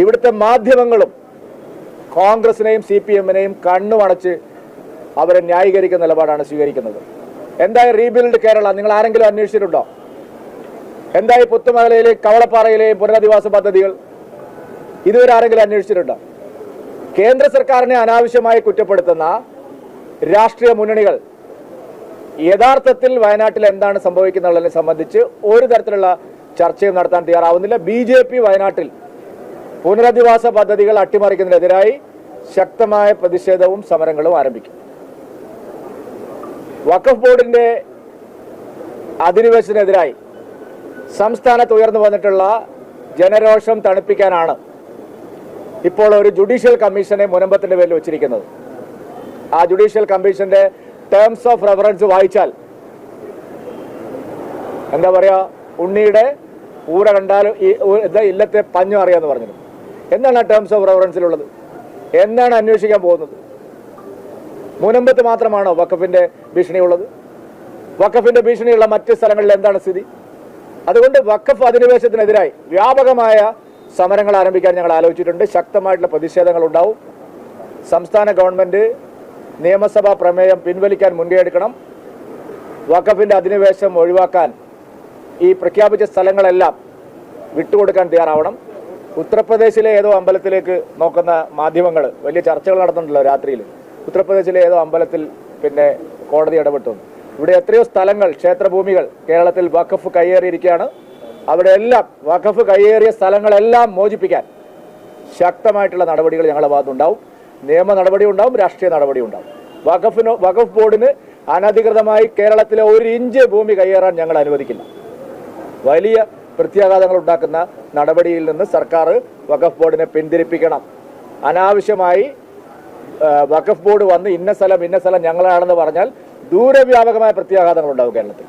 ഇവിടുത്തെ മാധ്യമങ്ങളും കോൺഗ്രസിനെയും C P എമ്മിനെയും കണ്ണുമടച്ച് അവരെ ന്യായീകരിക്കുന്ന നിലപാടാണ് സ്വീകരിക്കുന്നത്. എന്തായി റീബിൽഡ് കേരള? നിങ്ങൾ ആരെങ്കിലും അന്വേഷിച്ചിട്ടുണ്ടോ? എന്തായി പുത്തുമലയിലെയും കവളപ്പാറയിലെയും പുനരധിവാസ പദ്ധതികൾ? ഇതുവരെ ആരെങ്കിലും അന്വേഷിച്ചിട്ടുണ്ടോ? കേന്ദ്ര സർക്കാരിനെ അനാവശ്യമായി കുറ്റപ്പെടുത്തുന്ന രാഷ്ട്രീയ മുന്നണികൾ യഥാർത്ഥത്തിൽ വയനാട്ടിൽ എന്താണ് സംഭവിക്കുന്നതിനെ സംബന്ധിച്ച് ഒരു തരത്തിലുള്ള ചർച്ചയും നടത്താൻ തയ്യാറാവുന്നില്ല. ബി വയനാട്ടിൽ പുനരധിവാസ പദ്ധതികൾ അട്ടിമറിക്കുന്നതിനെതിരായി ശക്തമായ പ്രതിഷേധവും സമരങ്ങളും ആരംഭിക്കും. വഖഫ് ബോർഡിന്റെ അധിനിവേശത്തിനെതിരായി സംസ്ഥാനത്ത് ഉയർന്നു വന്നിട്ടുള്ള ജനരോഷം തണുപ്പിക്കാനാണ് ഇപ്പോൾ ഒരു ജുഡീഷ്യൽ കമ്മീഷനെ മുനമ്പത്തിന്റെ പേരിൽ വെച്ചിരിക്കുന്നത്. ആ ജുഡീഷ്യൽ കമ്മീഷന്റെ ടേംസ് ഓഫ് റെഫറൻസ് വായിച്ചാൽ എന്താ പറയാ ഉണ്ണിയുടെ ഊര കണ്ടാലും ഈ ഇല്ലത്തെ പഞ്ഞു അറിയാന്ന് പറഞ്ഞത് എന്താണ് ആ ടേംസ് ഓഫ് റെഫറൻസിലുള്ളത് എന്താണ് അന്വേഷിക്കാൻ പോകുന്നത്? മുനമ്പത്ത് മാത്രമാണോ വഖഫിന്റെ ഭീഷണിയുള്ളത് വഖഫിന്റെ ഭീഷണിയുള്ള മറ്റ് സ്ഥലങ്ങളിൽ എന്താണ് സ്ഥിതി? അതുകൊണ്ട് വഖഫ് അധിനിവേശത്തിനെതിരായി വ്യാപകമായ സമരങ്ങൾ ആരംഭിക്കാൻ ഞങ്ങൾ ആലോചിച്ചിട്ടുണ്ട്. ശക്തമായിട്ടുള്ള പ്രതിഷേധങ്ങൾ ഉണ്ടാവും. സംസ്ഥാന ഗവൺമെന്റ് നിയമസഭാ പ്രമേയം പിൻവലിക്കാൻ മുൻകൈയെടുക്കണം വഖഫിന്റെ അധിനിവേശം ഒഴിവാക്കാൻ ഈ പ്രഖ്യാപിച്ച സ്ഥലങ്ങളെല്ലാം വിട്ടുകൊടുക്കാൻ തയ്യാറാവണം. ഉത്തർപ്രദേശിലെ ഏതോ അമ്പലത്തിലേക്ക് നോക്കുന്ന മാധ്യമങ്ങൾ വലിയ ചർച്ചകൾ നടത്തുന്നുണ്ടല്ലോ രാത്രിയിൽ. ഉത്തർപ്രദേശിലെ ഏതോ അമ്പലത്തിൽ പിന്നെ കോടതി ഇടപെട്ടു. ഇവിടെ എത്രയോ സ്ഥലങ്ങൾ ക്ഷേത്രഭൂമികൾ കേരളത്തിൽ വഖഫ് കയ്യേറിയിരിക്കുകയാണ്. അവിടെ എല്ലാം വഖഫ് കയ്യേറിയ സ്ഥലങ്ങളെല്ലാം മോചിപ്പിക്കാൻ ശക്തമായിട്ടുള്ള നടപടികൾ ഞങ്ങളുടെ ഭാഗത്തുണ്ടാവും. നിയമ നടപടി ഉണ്ടാവും രാഷ്ട്രീയ നടപടി ഉണ്ടാവും വഖഫിന് വഖഫ് ബോർഡിന് അനധികൃതമായി കേരളത്തിലെ ഒരു ഇഞ്ച് ഭൂമി കയ്യേറാൻ ഞങ്ങൾ അനുവദിക്കില്ല. വലിയ പ്രത്യാഘാതങ്ങൾ ഉണ്ടാക്കുന്ന നടപടിയിൽ നിന്ന് സർക്കാർ വഖഫ് ബോർഡിനെ പിന്തിരിപ്പിക്കണം. അനാവശ്യമായി വഖഫ് ബോർഡ് വന്ന് ഇന്ന സ്ഥലം ഇന്ന സ്ഥലം ഞങ്ങളാണെന്ന് പറഞ്ഞാൽ ദൂരവ്യാപകമായ പ്രത്യാഘാതങ്ങൾ ഉണ്ടാവും കേരളത്തിൽ.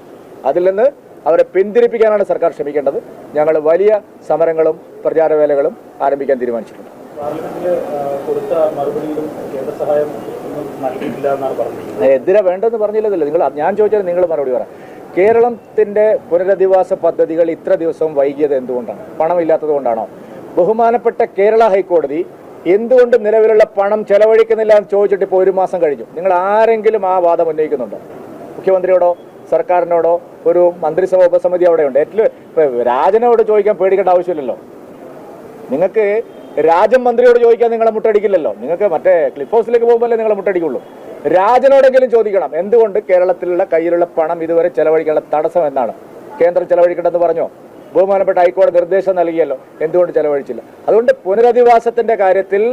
അതിൽ നിന്ന് അവരെ പിന്തിരിപ്പിക്കാനാണ് സർക്കാർ ശ്രമിക്കേണ്ടത്. ഞങ്ങൾ വലിയ സമരങ്ങളും പ്രചാരവേലകളും ആരംഭിക്കാൻ തീരുമാനിച്ചിട്ടുണ്ട്. എതിരെ വേണ്ടെന്ന് പറഞ്ഞില്ലതല്ലോ? നിങ്ങൾ ഞാൻ ചോദിച്ചാൽ നിങ്ങൾ മറുപടി പറ. കേരളത്തിന്റെ പുനരധിവാസ പദ്ധതികൾ ഇത്ര ദിവസം വൈകിയത് എന്തുകൊണ്ടാണ്? പണമില്ലാത്തത് കൊണ്ടാണോ ബഹുമാനപ്പെട്ട കേരള ഹൈക്കോടതി എന്തുകൊണ്ട് നിലവിലുള്ള പണം ചെലവഴിക്കുന്നില്ല എന്ന് ചോദിച്ചിട്ട് ഇപ്പോൾ ഒരു മാസം കഴിഞ്ഞു. നിങ്ങൾ ആരെങ്കിലും ആ വാദം ഉന്നയിക്കുന്നുണ്ടോ? മുഖ്യമന്ത്രിയോടോ സർക്കാരിനോടോ ഒരു മന്ത്രിസഭ ഉപസമിതി അവിടെയുണ്ട്. ഏറ്റവും രാജനോട് ചോദിക്കാൻ പേടിക്കേണ്ട ആവശ്യമില്ലല്ലോ. നിങ്ങൾക്ക് രാജൻ മന്ത്രിയോട് ചോദിക്കാൻ നിങ്ങളെ മുട്ടടിക്കില്ലല്ലോ. നിങ്ങൾക്ക് മറ്റേ ക്ലിഫ് ഹൗസിലേക്ക് പോകുമ്പോഴല്ലേ നിങ്ങളെ മുട്ടടിക്കുള്ളൂ. രാജനോടെങ്കിലും ചോദിക്കണം എന്തുകൊണ്ട് കേരളത്തിലുള്ള കയ്യിലുള്ള പണം ഇതുവരെ ചെലവഴിക്കാനുള്ള തടസ്സം എന്നാണ് കേന്ദ്രം ചെലവഴിക്കണമെന്ന് പറഞ്ഞോ? ബഹുമാനപ്പെട്ട ഹൈക്കോടതി നിർദ്ദേശം നൽകിയല്ലോ എന്തുകൊണ്ട് ചെലവഴിച്ചില്ല? അതുകൊണ്ട് പുനരധിവാസത്തിന്റെ കാര്യത്തിൽ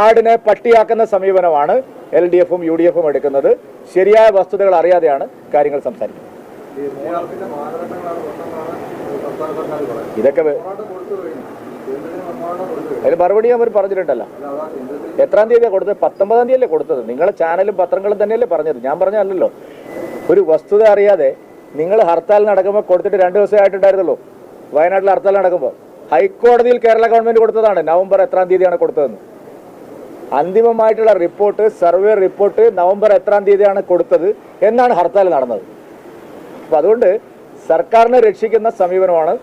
ആടിനെ പട്ടിയാക്കുന്ന സമീപനമാണ് എൽ ഡി എഫും യു ഡി എഫും എടുക്കുന്നത്. ശരിയായ വസ്തുതകൾ അറിയാതെയാണ് കാര്യങ്ങൾ സംസാരിക്കുന്നത്. ഇതൊക്കെ അതിന് മറുപടി അവർ പറഞ്ഞിട്ടുണ്ടല്ലോ. എത്രാം തീയതിയാണ് കൊടുത്തത്? പത്തൊമ്പതാം തീയതി അല്ലേ കൊടുത്തത്? നിങ്ങളെ ചാനലും പത്രങ്ങളും തന്നെയല്ലേ പറഞ്ഞത്? ഞാൻ പറഞ്ഞല്ലോ ഒരു വസ്തുത അറിയാതെ നിങ്ങൾ ഹർത്താൽ നടക്കുമ്പോൾ കൊടുത്തിട്ട് രണ്ട് ദിവസമേ ആയിട്ടുണ്ടായിരുന്നുള്ളൂ. വയനാട്ടിൽ ഹർത്താൽ നടക്കുമ്പോൾ. ഹൈക്കോടതിയിൽ കേരള ഗവൺമെന്റ് കൊടുത്തതാണ്. നവംബർ എത്രാം തീയതിയാണ് കൊടുത്തതെന്ന്. അന്തിമമായിട്ടുള്ള റിപ്പോർട്ട് സർവേ റിപ്പോർട്ട് നവംബർ എത്രാം തീയതിയാണ് കൊടുത്തത് എന്നാണ് ഹർത്താൽ നടന്നത്. അപ്പം അതുകൊണ്ട് സർക്കാരിനെ രക്ഷിക്കുന്ന സമീപനമാണ്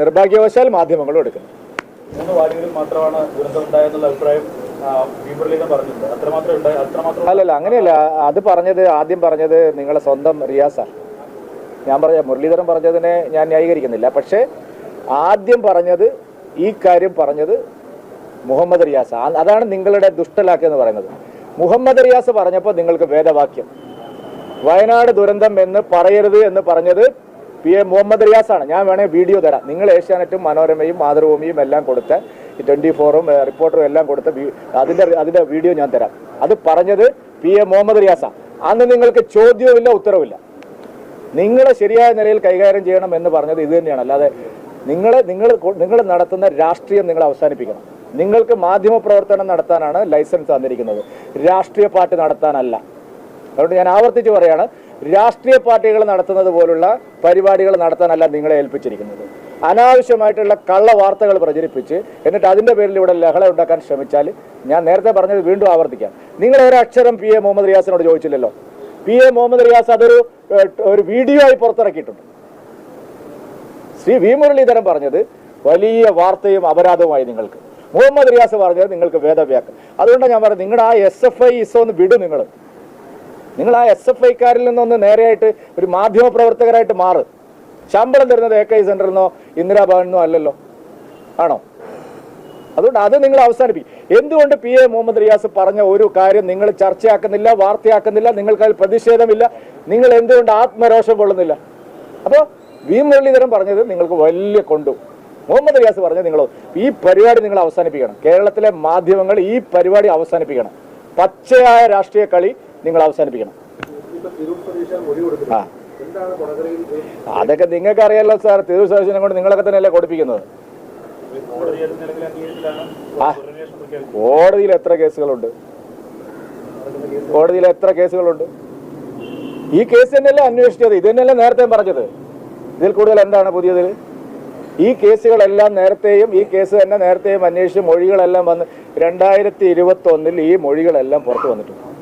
നിർഭാഗ്യവശാൽ മാധ്യമങ്ങളും എടുക്കുന്നത്. മൂന്ന് വാർഡുകളിൽ മാത്രമാണ് ദുരന്തമുണ്ടായെന്നുള്ള അഭിപ്രായം അല്ലല്ല അങ്ങനെയല്ല. അത് പറഞ്ഞത് ആദ്യം പറഞ്ഞത് നിങ്ങളെ സ്വന്തം റിയാസ ഞാൻ പറഞ്ഞ മുരളീധരൻ പറഞ്ഞതിനെ ഞാൻ ന്യായീകരിക്കുന്നില്ല. പക്ഷേ ആദ്യം പറഞ്ഞത് ഈ കാര്യം പറഞ്ഞത് മുഹമ്മദ് റിയാസ് അതാണ് നിങ്ങളുടെ ദുഷ്ടലാക്ക് എന്ന് പറയുന്നത്. മുഹമ്മദ് റിയാസ് പറഞ്ഞപ്പോൾ നിങ്ങൾക്ക് വേദവാക്യം. വയനാട് ദുരന്തം എന്ന് പറയരുത് എന്ന് പറഞ്ഞത് പി എ മുഹമ്മദ് റിയാസാണ് ഞാൻ വേണേൽ വീഡിയോ തരാം. നിങ്ങൾ ഏഷ്യാനെറ്റും മനോരമയും മാതൃഭൂമിയും എല്ലാം കൊടുത്ത് ട്വന്റി ഫോറും റിപ്പോർട്ടറും എല്ലാം കൊടുത്ത് അതിന്റെ അതിന്റെ വീഡിയോ ഞാൻ തരാം. അത് പറഞ്ഞത് പി എ മുഹമ്മദ് റിയാസാണ് അന്ന് നിങ്ങൾക്ക് ചോദ്യവുമില്ല ഉത്തരവില്ല നിങ്ങളെ ശരിയായ നിലയിൽ കൈകാര്യം ചെയ്യണം എന്ന് പറഞ്ഞത് ഇത് തന്നെയാണ്. അല്ലാതെ നിങ്ങളെ നിങ്ങൾ നിങ്ങൾ നടത്തുന്ന രാഷ്ട്രീയം നിങ്ങൾ അവസാനിപ്പിക്കണം. നിങ്ങൾക്ക് മാധ്യമ പ്രവർത്തനം നടത്താനാണ് ലൈസൻസ് തന്നിരിക്കുന്നത്. രാഷ്ട്രീയ പാർട്ടി നടത്താനല്ല. അതുകൊണ്ട് ഞാൻ ആവർത്തിച്ച് പറയാണ് രാഷ്ട്രീയ പാർട്ടികൾ നടത്തുന്നത് പോലുള്ള പരിപാടികൾ നടത്താനല്ല നിങ്ങളെ ഏൽപ്പിച്ചിരിക്കുന്നത്. അനാവശ്യമായിട്ടുള്ള കള്ള വാർത്തകൾ പ്രചരിപ്പിച്ച് എന്നിട്ട് അതിന്റെ പേരിൽ ഇവിടെ ലഹള ഉണ്ടാക്കാൻ ശ്രമിച്ചാൽ ഞാൻ നേരത്തെ പറഞ്ഞത് വീണ്ടും ആവർത്തിക്കാം. നിങ്ങൾ ഒരക്ഷരം പി എ മുഹമ്മദ് റിയാസിനോട് ചോദിച്ചില്ലല്ലോ? പി എ മുഹമ്മദ് റിയാസ് അതൊരു ഒരു വീഡിയോ ആയി പുറത്തിറക്കിയിട്ടുണ്ട്. ശ്രീ വി മുരളീധരൻ പറഞ്ഞത് വലിയ വാർത്തയും അപരാധവുമായി നിങ്ങൾക്ക്. മുഹമ്മദ് റിയാസ് പറഞ്ഞത് നിങ്ങൾക്ക് വേദവ്യാക്കം. അതുകൊണ്ടാണ് ഞാൻ പറഞ്ഞത് നിങ്ങളുടെ ആ എസ് എഫ് ഐ ഇസോ ഒന്ന് വിടും നിങ്ങൾ. നിങ്ങൾ ആ എസ് എഫ് ഐക്കാരിൽ നിന്നൊന്ന് നേരെയായിട്ട് ഒരു മാധ്യമ പ്രവർത്തകരായിട്ട് മാറ്. ശമ്പളം തരുന്നത് എ കെ സെന്ററിൽ നിന്നോ ഇന്ദിരാഭവനിൽ നിന്നോ അല്ലല്ലോ. ആണോ? അതുകൊണ്ട് അത് നിങ്ങൾ അവസാനിപ്പിക്കും. എന്തുകൊണ്ട് പി എ മുഹമ്മദ് റിയാസ് പറഞ്ഞ ഒരു കാര്യം നിങ്ങൾ ചർച്ചയാക്കുന്നില്ല വാർത്തയാക്കുന്നില്ല നിങ്ങൾക്ക് അതിൽ പ്രതിഷേധമില്ല നിങ്ങൾ എന്തുകൊണ്ട് ആത്മരോഷം കൊള്ളുന്നില്ല? അപ്പോൾ വി മുരളീധരൻ പറഞ്ഞത് നിങ്ങൾക്ക് വലിയ കൊണ്ടു. മുഹമ്മദ് റിയാസ് പറഞ്ഞത് നിങ്ങൾ ഈ പരിപാടി നിങ്ങൾ അവസാനിപ്പിക്കണം. കേരളത്തിലെ മാധ്യമങ്ങൾ ഈ പരിപാടി അവസാനിപ്പിക്കണം. പച്ചയായ രാഷ്ട്രീയ കളി നിങ്ങൾ അവസാനിപ്പിക്കണം. ആ. അതൊക്കെ നിങ്ങൾക്ക് അറിയാലോ സാർ തിരൂർ സദസ്സിനെ കൊണ്ട് നിങ്ങളൊക്കെ തന്നെയല്ലേ കൊടുപ്പിക്കുന്നത്? കോടതിയിൽ എത്ര കേസുകളുണ്ട്? കോടതിയിൽ എത്ര കേസുകളുണ്ട്? ഈ കേസ് തന്നെയല്ലേ അന്വേഷിച്ചത്? ഇത് തന്നെയല്ലേ നേരത്തെ പറഞ്ഞത്. ഇതിൽ കൂടുതൽ എന്താണ് പുതിയതിൽ? ഈ കേസുകളെല്ലാം നേരത്തെയും ഈ കേസ് തന്നെ നേരത്തെയും അന്വേഷിച്ച് മൊഴികളെല്ലാം വന്ന് രണ്ടായിരത്തി ഇരുപത്തി ഒന്നിൽ ഈ മൊഴികളെല്ലാം പുറത്തു വന്നിട്ടുണ്ട്.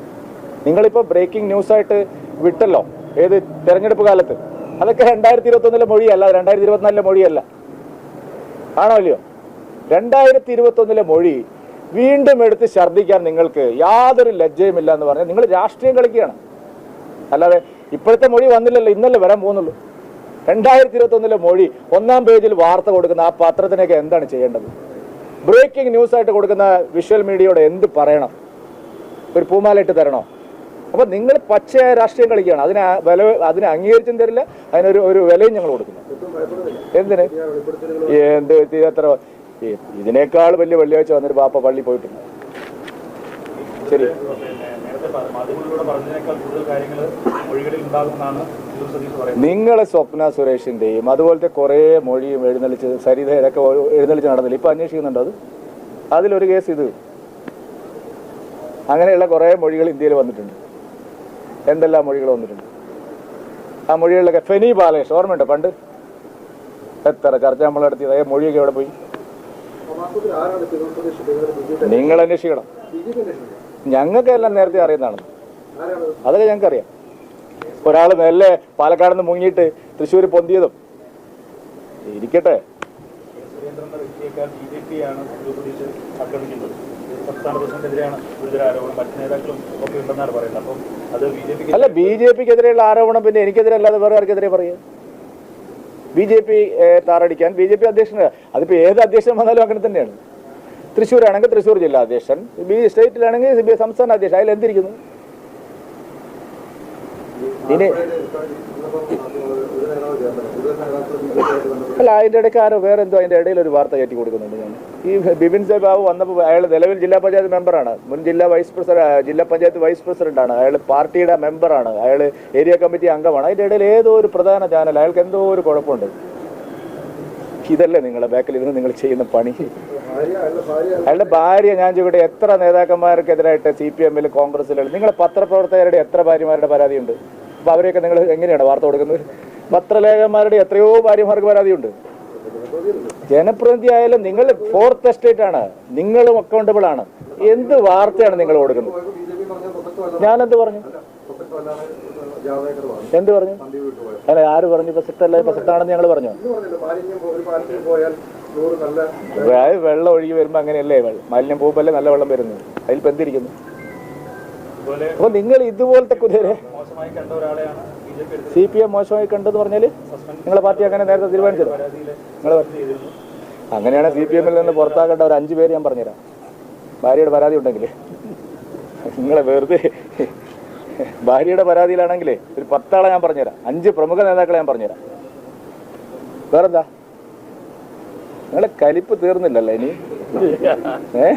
നിങ്ങളിപ്പോൾ ബ്രേക്കിംഗ് ന്യൂസ് ആയിട്ട് വിട്ടല്ലോ. ഏത് തെരഞ്ഞെടുപ്പ് കാലത്ത്? അതൊക്കെ രണ്ടായിരത്തി ഇരുപത്തി ഒന്നിലെ മൊഴിയല്ല രണ്ടായിരത്തി ഇരുപത്തിനാലിലെ മൊഴിയല്ല. ആണോ അല്ലയോ രണ്ടായിരത്തി ഇരുപത്തി ഒന്നിലെ മൊഴി വീണ്ടും എടുത്ത് ഛർദ്ദിക്കാൻ നിങ്ങൾക്ക് യാതൊരു ലജ്ജയുമില്ല എന്ന് പറഞ്ഞാൽ നിങ്ങൾ രാഷ്ട്രീയം കളിക്കുകയാണ്. അല്ലാതെ ഇപ്പോഴത്തെ മൊഴി വന്നില്ലല്ലോ ഇന്നല്ലേ വരാൻ പോകുന്നുള്ളൂ. രണ്ടായിരത്തി ഇരുപത്തി ഒന്നിലെ മൊഴി ഒന്നാം പേജിൽ വാർത്ത കൊടുക്കുന്ന ആ പത്രത്തിനൊക്കെ എന്താണ് ചെയ്യേണ്ടത്? ബ്രേക്കിംഗ് ന്യൂസ് ആയിട്ട് കൊടുക്കുന്ന വിഷ്വൽ മീഡിയയോട് എന്ത് പറയണം? ഒരു പൂമാലയിട്ട് തരണോ? അപ്പൊ നിങ്ങൾ പച്ചയായ രാഷ്ട്രീയം കളിക്കുകയാണ്. അതിന് വില അതിനെ അംഗീകരിച്ചും തരില്ല. അതിനൊരു ഒരു വിലയും ഞങ്ങൾ കൊടുക്കുന്നു. എന്തിന്? എന്ത് എത്ര? ഇതിനേക്കാൾ വലിയ വെള്ളിയാഴ്ച വന്നൊരു പാപ്പ പള്ളി പോയിട്ടുണ്ട്. ശരി. നിങ്ങളെ സ്വപ്ന സുരേഷിന്റെയും അതുപോലത്തെ കുറേ മൊഴിയും എഴുന്നള്ളിച്ച് സരിതയിലൊക്കെ എഴുന്നള്ളിച്ച് നടന്നില്ല. ഇപ്പൊ അന്വേഷിക്കുന്നുണ്ടോ അത്? അതിലൊരു കേസ് ഇത്. അങ്ങനെയുള്ള കുറേ മൊഴികൾ ഇന്ത്യയിൽ വന്നിട്ടുണ്ട്. എന്തെല്ലാം മൊഴികൾ വന്നിട്ടുണ്ട്? ആ മൊഴികളിലൊക്കെ ഫെനി ബാലേഷ് ഓർമ്മയുണ്ടോ പണ്ട്? എത്ര ചർച്ച നമ്മൾ നടത്തിയത് ആ മൊഴിയൊക്കെ എവിടെ പോയി? നിങ്ങൾ അന്വേഷിക്കണം. ഞങ്ങൾക്കെല്ലാം നേരത്തെ അറിയുന്നതാണ്. അതൊക്കെ ഞങ്ങൾക്കറിയാം. ഒരാൾ മെല്ലെ പാലക്കാട് നിന്ന് മുങ്ങിയിട്ട് തൃശ്ശൂർ പൊന്തിയതും. ഇരിക്കട്ടെ. സംസ്ഥാന പ്രസിഡന്റിനെതിരെയാണ് ഗുരുതര ആരോപണം. മറ്റു നേതാക്കളും ഒക്കെ ഉണ്ടെന്നാണ് പറയുന്നത്. അപ്പം അത് ബി ജെ പിക്ക് അല്ല ബി ജെ പിക്കെതിരെയുള്ള ആരോപണം പിന്നെ എനിക്കെതിരെ അല്ലാതെ വേറെ ആർക്കെതിരെ പറയുക ബി ജെ പി താറടിക്കാൻ ബി ജെ പി അധ്യക്ഷന് അതിപ്പോ ഏത് അധ്യക്ഷൻ വന്നാലും അങ്ങനെ തന്നെയാണ്. തൃശ്ശൂരാണെങ്കിൽ തൃശ്ശൂർ ജില്ലാ അധ്യക്ഷൻ ബി സ്റ്റേറ്റിലാണെങ്കിൽ ബി- സംസ്ഥാന അധ്യക്ഷൻ അതിൽ എന്തിരിക്കുന്നു? ഇനി അല്ല അതിന്റെ ഇടയ്ക്ക് ആരോ വേറെ എന്തോ അതിന്റെ ഇടയിൽ ഒരു വാർത്ത കയറ്റി കൊടുക്കുന്നുണ്ട് ഞാൻ. ഈ ബിപിൻ സേ ബാബു വന്നപ്പോൾ അയാൾ നിലവിൽ ജില്ലാ പഞ്ചായത്ത് മെമ്പറാണ്. മുൻ ജില്ലാ വൈസ് പ്രസിഡന്റ് ജില്ലാ പഞ്ചായത്ത് വൈസ് പ്രസിഡന്റാണ്. അയാൾ പാർട്ടിയുടെ മെമ്പറാണ്. അയാൾ ഏരിയ കമ്മിറ്റി അംഗമാണ്. അതിന്റെ ഇടയിൽ ഏതോ ഒരു പ്രധാന ചാനൽ അയാൾക്ക് എന്തോ ഒരു കുഴപ്പമുണ്ട്. ഇതല്ലേ നിങ്ങളെ ബാക്കിൽ ഇരുന്ന് നിങ്ങൾ ചെയ്യുന്ന പണി? അയാളുടെ ഭാര്യ ഞാൻ ചോദിക്കട്ടെ എത്ര നേതാക്കന്മാർക്കെതിരായിട്ട് സി പി എമ്മിൽ കോൺഗ്രസിലും നിങ്ങളെ പത്രപ്രവർത്തകരുടെ എത്ര ഭാര്യമാരുടെ പരാതിയുണ്ട്? അപ്പോൾ അവരെയൊക്കെ നിങ്ങൾ എങ്ങനെയാണ് വാർത്ത കൊടുക്കുന്നത്? പത്രലേഖന്മാരുടെ എത്രയോ ഭാര്യമാർക്ക് പരാതിയുണ്ട്. ജനപ്രതിനിധി ആയാലും നിങ്ങൾ ഫോർത്ത് എസ്റ്റേറ്റ് ആണ്. നിങ്ങളും അക്കൗണ്ടബിൾ ആണ്. എന്ത് വാർത്തയാണ് നിങ്ങൾ കൊടുക്കുന്നത്? ഞാനെന്ത് പറഞ്ഞു? എന്ത് പറഞ്ഞു? അല്ല ആര് പറഞ്ഞു? പ്രസക്തല്ല പ്രസക്താണെന്ന് ഞങ്ങൾ പറഞ്ഞു? വെള്ളം ഒഴുകി വരുമ്പോ അങ്ങനെയല്ലേ? മാലിന്യം പോകുമ്പല്ലേ നല്ല വെള്ളം വരുന്നു അതിൽ പെന്തിരിക്കുന്നു അപ്പൊ നിങ്ങൾ ഇതുപോലത്തെ കുതിരെ സി പി എം മോശമായി കണ്ടെന്ന് പറഞ്ഞാൽ നിങ്ങളെ പാർട്ടി അങ്ങനെ നേരത്തെ തീരുമാനിച്ചത്. നിങ്ങളെ അങ്ങനെയാണ് സി പി എമ്മിൽ നിന്ന് പുറത്താക്കേണ്ട ഒരു അഞ്ചു പേര് ഞാൻ പറഞ്ഞുതരാം. ഭാര്യയുടെ പരാതി ഉണ്ടെങ്കിൽ നിങ്ങളെ വെറുതെ ഭാര്യയുടെ പരാതിയിലാണെങ്കിൽ ഒരു പത്താളെ ഞാൻ പറഞ്ഞുതരാം. അഞ്ച് പ്രമുഖ നേതാക്കളെ ഞാൻ പറഞ്ഞുതരാം. വേറെന്താ? നിങ്ങളെ കലിപ്പ് തീർന്നില്ലല്ലോ ഇനി. ഏ?